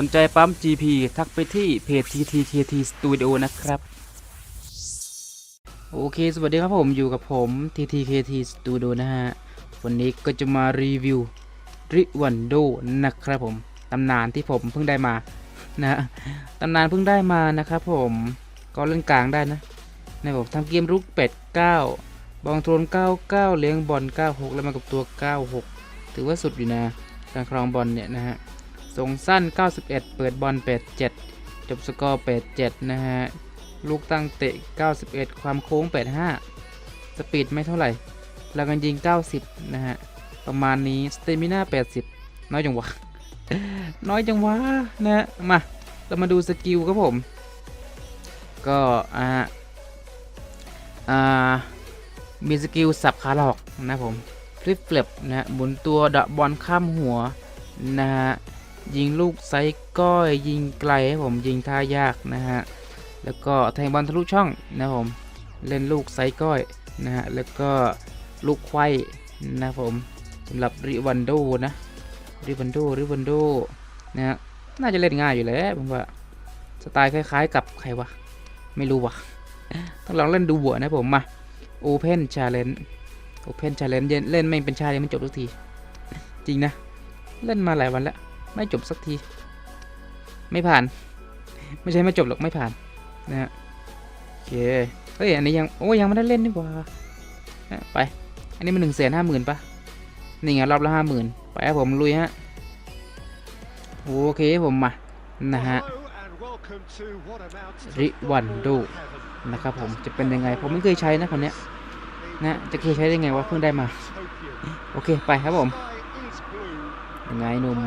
สนใจปั๊ม GP ทักไปที่เพจ TTKT Studio นะครับ โอเค สวัสดีครับผมอยู่กับผม TTKT Studio นะฮะ วันนี้ก็จะมารีวิวริวันโดนะครับผม ตำนานที่ผมเพิ่งได้มานะฮะตำนานเพิ่งได้มานะครับผม ก็เล่นกลางได้นะในผมทำเกมรุกเป็ด9บองโทน 99 เลี้ยงบอล 96 แล้วมากับตัว 96 ถือว่าสุดอยู่นะ การครองบอลเนี่ยนะฮะ ส่งสั้น 91 เปิดบอล87 จบสกอร์87 นะฮะ ลูกตั้งเตะ 91 ความโค้ง 85 สปีดไม่เท่าไหร่พลังการยิง 90 นะฮะ ประมาณนี้ สเตมิน่า 80 น้อยจังวะ น้อยจังวะนะฮะมา เรามาดูสกิลครับผม ก็ อ่า อ่า มีสกิลสับขาหลอกนะผม ฟลิปเฟลปนะฮะหมุนตัวเดะบอลข้ามหัวนะฮะ ยิงลูกไซก้อยยิงไกลให้ผมยิงท่ายากนะฮะแล้วก็แทงบอลทะลุช่องนะผมเล่นลูกไซก้อยนะฮะแล้วก็ลูกไขว้นะผมสำหรับริวันโดนะริวันโดริวันโดนะฮะน่าจะเล่นง่ายอยู่แล้วผมว่าสไตล์คล้ายๆกับใครวะไม่รู้วะต้องลองเล่นดูบัวนะผมมา Open Challenge Open Challenge เล่นไม่เป็นชาเลยมันจบทุกที จริงนะ เล่นมาหลายวันแล้ว ไม่จบสักที ไม่ผ่าน ไม่ใช่ไม่จบหรอกไม่ผ่านนะฮะโอเคเฮ้ยอันนี้ยังโอ้ยังไม่ได้เล่นนี่หว่าไป อันนี้มันหนึ่งแสนห้าหมื่นปะนี่ไงรอบละห้าหมื่นไปครับผมลุยฮะโอเคผมมานะฮะริวันโดนะครับผมจะเป็นยังไงผมไม่เคยใช้นะคนเนี้ยนะจะเคยใช้ได้ไงวะเพิ่งได้มา โอเคไปครับผมยังไงหนุ่ม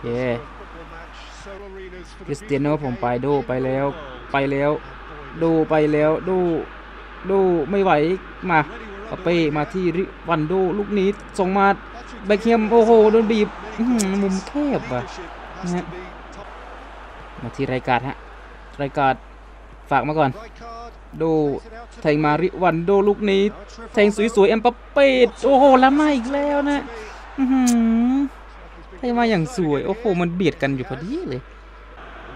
เคคริสเตียโนผมไปดูไปแล้วไปแล้ว ดูไปแล้วดูดูไม่ไหวมาปาเป้มาที่ริวันโดลูกนี้ส่งมาแบคเฮียมโอ้โหโดนบีบมุมแคบอะนะฮะมาที่รายการฮะรายการฝากมาก่อน ดูแทงมาริวันโดลูกนี้ แทงสวยๆเอ็มปัปเป้โอ้โหแล้วมาอีกแล้วนะอื อหือแทงมาอย่างสวย โอ้โห มันเบียดกันอยู่พอดีเลย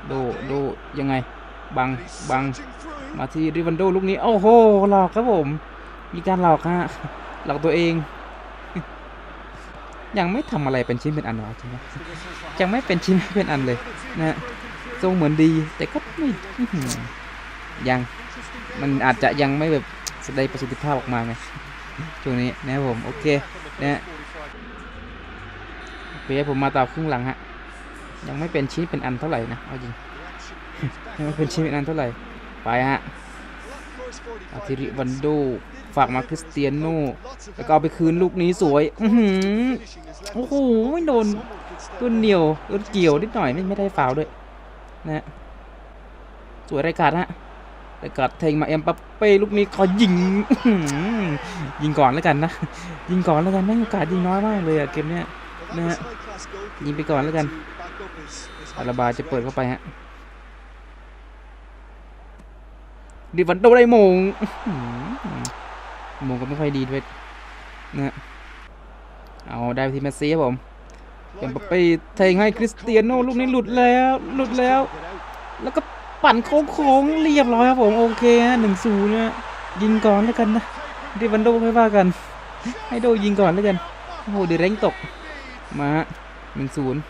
โดูดูยังไง บัง บัง มาที่ริวันโดลูกนี้ โอ้โห หลอกครับผม มีการหลอกฮะ หลอกตัวเอง ยังไม่ทำอะไรเป็นชิ้นเป็นอันหรอใช่ไหมยังไม่เป็นชิ้นเป็นอันเลยนะฮะทรงเหมือนดี แต่ก็ไม่ ยัง มันอาจจะยังไม่แบบแสดงประสิทธิภาพออกมาไงช่วงนี้นะครับผม โอเค นะ ฮะโอเคผมมาต่อครึ่งหลังฮะยังไม่เป็นชิ้นเป็นอันเท่าไหร่นะเอาจริงยังไม่เป็นชิ้นเป็นอันเท่าไหร่ไปฮะอาทิริวันโดฝากมาคริสเตียโนแล้วก็เอาไปคืนลูกนี้สวยอือโอ้โหไม่โดนโดนเหนียวโดนเกี่ยวนิดหน่อยไม่ไม่ได้ฟาวล์ด้วยนะฮะสวยรายการฮะแต่กัดเทงมาเอ็มปัปเป้ลูกนี้ขอยิงยิงก่อนแล้วกันนะ ยิงก่อนแล้วกันไม่โอกาสยิงน้อยมากเลยอะเกมเนี้ย นะฮะยิงไปก่อนแล้วกันอาราบาจะเปิดเข้าไปฮะดิวันโดได้มงมงก็ไม่ค่อยดีด้วยนะเอาได้ที่เมสซี่ครับผมเอ็มปัปเป้เทงให้คริสเตียโนลูกนี้หลุดแล้วหลุดแล้ว แล้วก็ปั่นโค้งๆเรียบร้อยครับผมโอเคฮะหนึ่งศูนย์นะยิงก่อนแล้วกันนะดิวันโดไม่ว่ากัน ให้โดยิงก่อนแล้วกันโอ้โหเดยวแรงตก มาหนึ่งศูนย์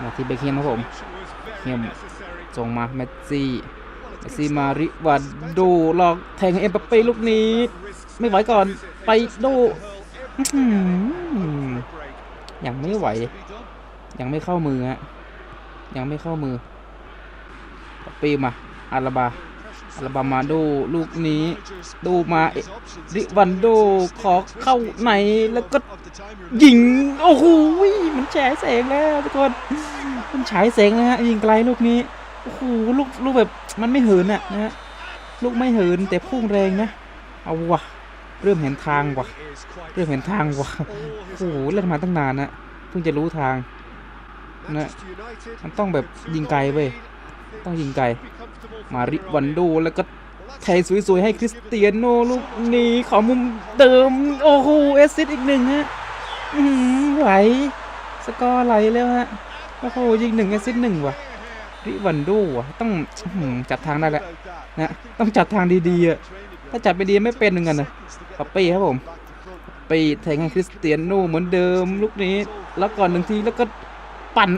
มาที่เบคเฮมครับผมเฮมส่งมาเมสซี่เมสซี่มาริวันโดลอกแทงเอ็มปเป้ลูกนี้ ไม่ไหวก่อนไปโดอื้อหือยังไม่ไหว ยังไม่เข้ามือฮะยังไม่เข้ามือปีมาอาราบา อาราบามาโดลูกนี้ ดูมาเอริวันโดขอเข้าในแล้วก็ยิง โอ้โหมันฉายแสงแล้วทุกคน มันฉายแสงนะฮะยิงไกลลูกนี้ โอ้โหลูกลูกแบบมันไม่เหินอะนะฮะลูกไม่เหินแต่พุ่งแรงนะ เอาวะเริ่มเห็นทางวะเริ่มเห็นทางวะโอ้โหเล่นมาตั้งนานนะเพิ่งจะรู้ทางนะมันต้องแบบยิงไกลเว้ย ต้องยิงไกล มาริวันโดแล้วก็แทงสวยๆให้คริสเตียโนลูกนี้ขอมุมเดิม โอ้โหเอสซิสอีกหนึ่งฮะหือไหลสกอร์ไหลแล้วฮะ โอ้โหยิงหนึ่งแอสซิสต์หนึ่งว่ะริวันโดว่ะต้องจัดทางได้แล้วนะต้องจัดทางดีๆอะถ้าจัดไปดีไม่เป็นเหมือนกันนะปัปปี้ครับผมไปแทงให้คริสเตียโนเหมือนเดิมลูกนี้ แล้วก่อนหนึ่งทีแล้วก็ ปั่น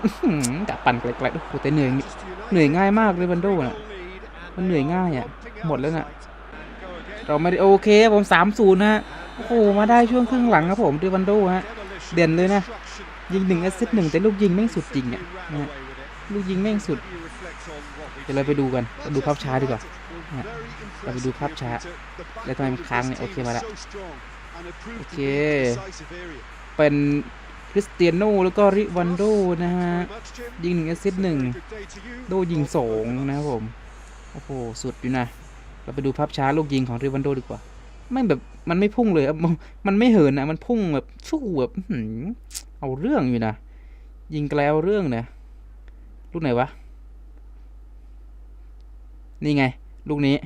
กะปั่นไกลๆโอ้โหแต่เหนื่อยเหนื่อยง่ายมากเลยวันโดน่ะมันเหนื่อยง่ายอะหมดแล้วน่ะ เราไม่ได้โอเคผมสามศูนย์นะฮะโอ้โหมาได้ช่วงครึ่งหลังครับผมดิวันโดฮะเด่นเลยนะยิงหนึ่งแอสซิสต์หนึ่งแต่ลูกยิงแม่งสุดจริงอะนะฮะลูกยิงแม่งสุด เดี๋ยวเราไปดูกันเราดูภาพช้าดีกว่าเราไปดูภาพช้า แล้วทำไมมันค้างเนี่ยโอเคมาละโอเค เป็น คริสเตียโนแล้วก็ริวันโดนะฮะ ยิงหนึ่งแอสซิสต์หนึ่งโดยิงสองนะครับผม โอ้โห สุดอยู่นะ เราไปดูภาพช้าลูกยิงของริวันโดดีกว่า ไม่แบบมันไม่พุ่งเลยมันไม่เหินนะมันพุ่งแบบสู้แบบเอาเรื่องอยู่นะ ยิงไกลเอาเรื่องนะลูกไหนวะ นี่ไง ลูกนี้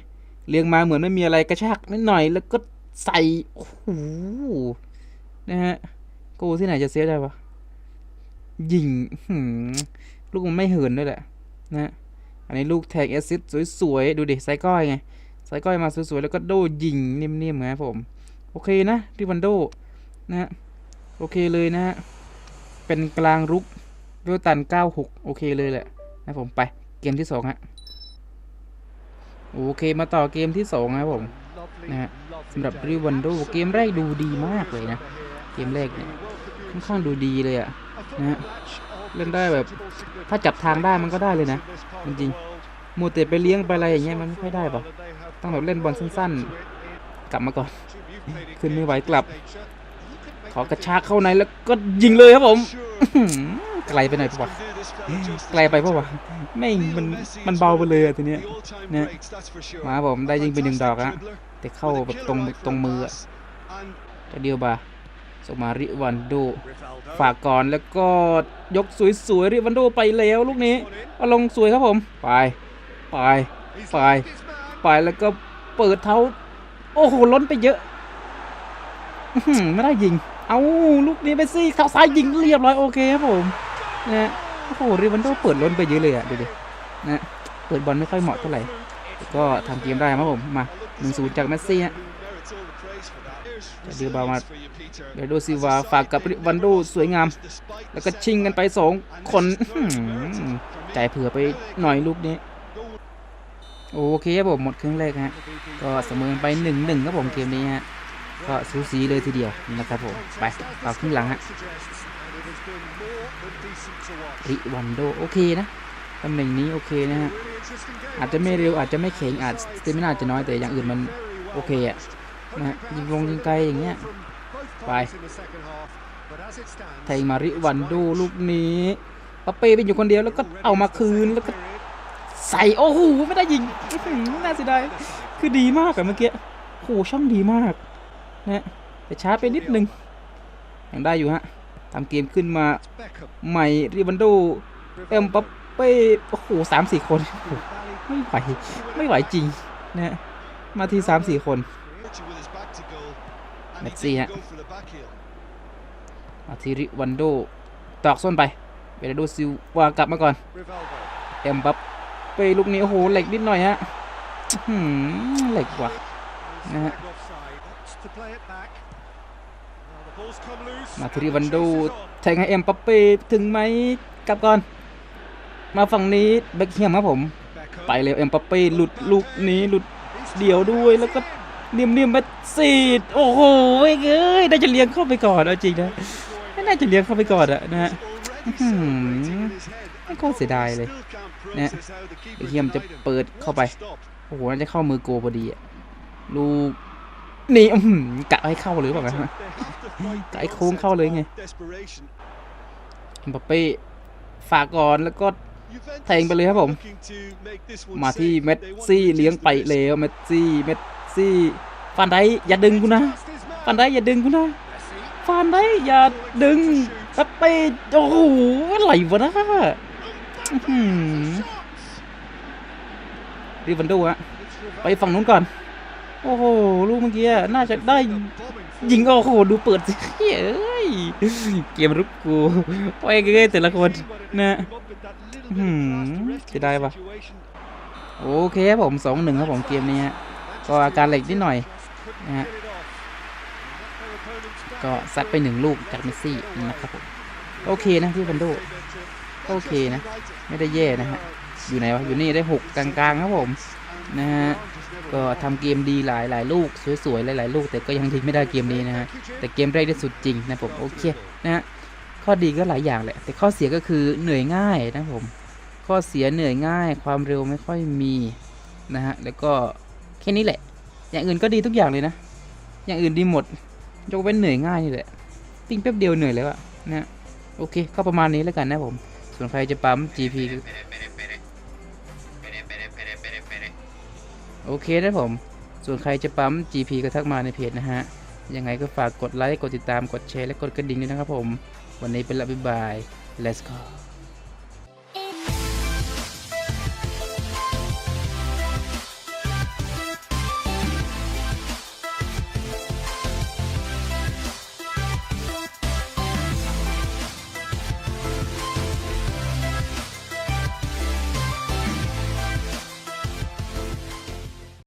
เลี้ยงมาเหมือนไม่มีอะไรกระชากนิดหน่อยแล้วก็ใส่ โอ้โห นะฮะ กูที่ไหนจะเซฟได้วะยิงลูกมันไม่เหินด้วยแหละนะอันนี้ลูกแท็กแอสซิสสวยๆ ดูดิไซก้อยไงไซก้อยมาสวยๆ แล้วก็โดยิงนิ่มๆนะครับผม โอเคนะริวันโดนะฮะโอเคเลยนะฮะ เป็นกลางรุกเวลตัน 96 โอเคเลยแหละนะผมไปเกมที่2ฮะโอเคมาต่อเกมที่2นะครับผมนะฮะสำหรับริวันโดเกมแรกดูดีมากเลยนะ เกมแรกเนี่ยค่อนข้างดูดีเลยอะนะฮะเล่นได้แบบ ถ้าจับทางได้มันก็ได้เลยนะจริงๆมัวแต่ไปเลี้ยงไปอะไรอย่างเงี้ยมันไม่ค่อยได้ปะต้องแบบเล่นบอลสั้นๆ กลับมาก่อน ขึ้นไม่ไหวกลับ ขอกระชากเข้าในแล้วก็ยิงเลยครับผมไกลไปหน่อยปะวะไกลไปปะวะไม่มันมันเบาไปเลยอะทีเนี้ยเนี่ยมาผมได้ยิงไปหนึ่งดอกอะแต่เข้าแบบตรงตรงมืออะแต่เดียวบา สมาริวันโดฝากก่อนแล้วก็ยกสวยๆริวันโดไปแล้วลูกนี้เอาลงสวยครับผม ไป ไป ไป ไปแล้วก็เปิดเท้า โอ้โหล้นไปเยอะไม่ได้ยิง เอาลูกนี้ไปซี่เข้าซ้ายยิงเรียบร้อยโอเคครับผมนะโอ้โหริวันโดเปิดล้นไปเยอะเลยอะดูดินะเปิดบอลไม่ค่อยเหมาะเท่าไหร่ก็ทำเกมได้ครับผมมาหนึ่งศูนย์จากเมสซี่ฮะจะดือบามา เดี๋ยวดูซิวาฝากกับริวันโดสวยงาม แล้วก็ชิงกันไปสองคนใจเผื่อไปหน่อยลูกนี้ โอเคครับผมหมดครึ่งแรกฮะ ก็เสมอไปหนึ่งหนึ่งครับผมเกมนี้ฮะ ก็สูสีเลยทีเดียวนะครับผม ไปต่อครึ่งหลังฮะริวันโดโอเคนะตำแหน่งนี้โอเคนะฮะ อาจจะไม่เร็วอาจจะไม่แข็งอาจสเตมินาจะน้อยแต่อย่างอื่นมันโอเคอะนะฮะยิงลงยิงไกลอย่างเงี้ย ไปแทงมาริวันโดลูกนี้ปาเป้เป็นอยู่คนเดียวแล้วก็เอามาคืนแล้วก็ใส่โอ้โหไม่ได้ยิงอื้อหือน่าเสียดายคือดีมากอะเมื่อกี้โอ้โหช่องดีมากนะฮะแต่ช้าไปนิดนึงยังได้อยู่ฮะทำเกมขึ้นมาใหม่ริวันโดเอ็มปัปเป้โอ้โหสามสี่คนโอ้โหไม่ไหวไม่ไหวจริงนะฮะมาทีสามสี่คน เมสซี่ฮะมาทีริวันโดตอกส้นไปเบรโดซิวากลับมาก่อนเอ็มบัปเป้ลูกนี้โอ้โหเหล็กนิดหน่อยฮะเหล็กว่ะนะฮะมาทีริวันโดแทงให้เอ็มปัปเป้ถึงไหมกลับก่อน มาฝั่งนี้เบคแฮมครับผม ไปเร็วเอ็มปัปเป้หลุดลูกนี้หลุดเดี่ยวด้วยแล้วก็ นียมเนียมๆเมสซี่โอ้โหเอ้ยน่าจะเลี้ยงเข้าไปก่อนเอาจริงนะน่าจะเลี้ยงเข้าไปก่อนอะนะฮะไม่ก็เสียดายเลยนะเบคแฮมจะเปิดเข้าไป โอ้โหน่าจะเข้ามือโกพอดีอะลูกนี่อื้อหือกะให้เข้าหรือเปล่าฮะกะให้โค้งเข้าเลยไงเอ็มปัปเป้ฝากก่อนแล้วก็แทงไปเลยครับผม มาที่เมสซี่เลี้ยงไปแล้วเมสซี่เมส ซี่ฟันได้อย่าดึงกูนะฟันได้อย่าดึงกูนะฟันได้อย่าดึงสเปดโอ้โหอะไรวะนะริวันโดฮะไปฝั่งนู้นก่อน โอ้โห ลูกเมื่อกี้น่าจะได้ยิงโอ้โห ดูเปิดสิเอ้ย เกมรุกกูโอ้ยเอ้ยแต่ละคนนะหืมเสียดายปะโอเคครับผมสองหนึ่งครับผมเกมนี้ฮะ ก็อาการเหล็กนิดหน่อยนะฮะก็ซัดไปหนึ่งลูกจากเมสซี่นะครับผมโอเคนะพี่บันโดโอเคนะ ไม่ได้แย่นะฮะอยู่ไหนวะอยู่นี่ได้หกกลางๆครับผมนะฮะก็ทำเกมดีหลายหลายลูกสวยๆหลายๆลูก แต่ก็ยังทิ้งไม่ได้เกมนี้นะฮะแต่เกมแรกได้สุดจริงนะผมโอเคนะฮะข้อดีก็หลายอย่างแหละ แต่ข้อเสียก็คือเหนื่อยง่ายนะผมข้อเสียเหนื่อยง่าย ความเร็วไม่ค่อยมีนะฮะแล้วก็ แค่นี้แหละ อย่างอื่นก็ดีทุกอย่างเลยนะ อย่างอื่นดีหมด ยกเว้นเหนื่อยง่ายนี่แหละปิ้งแป๊บเดียวเหนื่อยแล้วอะนะโอเค ก็ประมาณนี้แล้วกันนะผม ส่วนใครจะปั๊ม GP โอเคนะผม ส่วนใครจะปั๊ม GP ก็ทักมาในเพจนะฮะ ยังไงก็ฝากกดไลค์ กดติดตาม กดแชร์ และกดกระดิ่งด้วยนะครับผม วันนี้เป็นละบ๊ายบาย let's go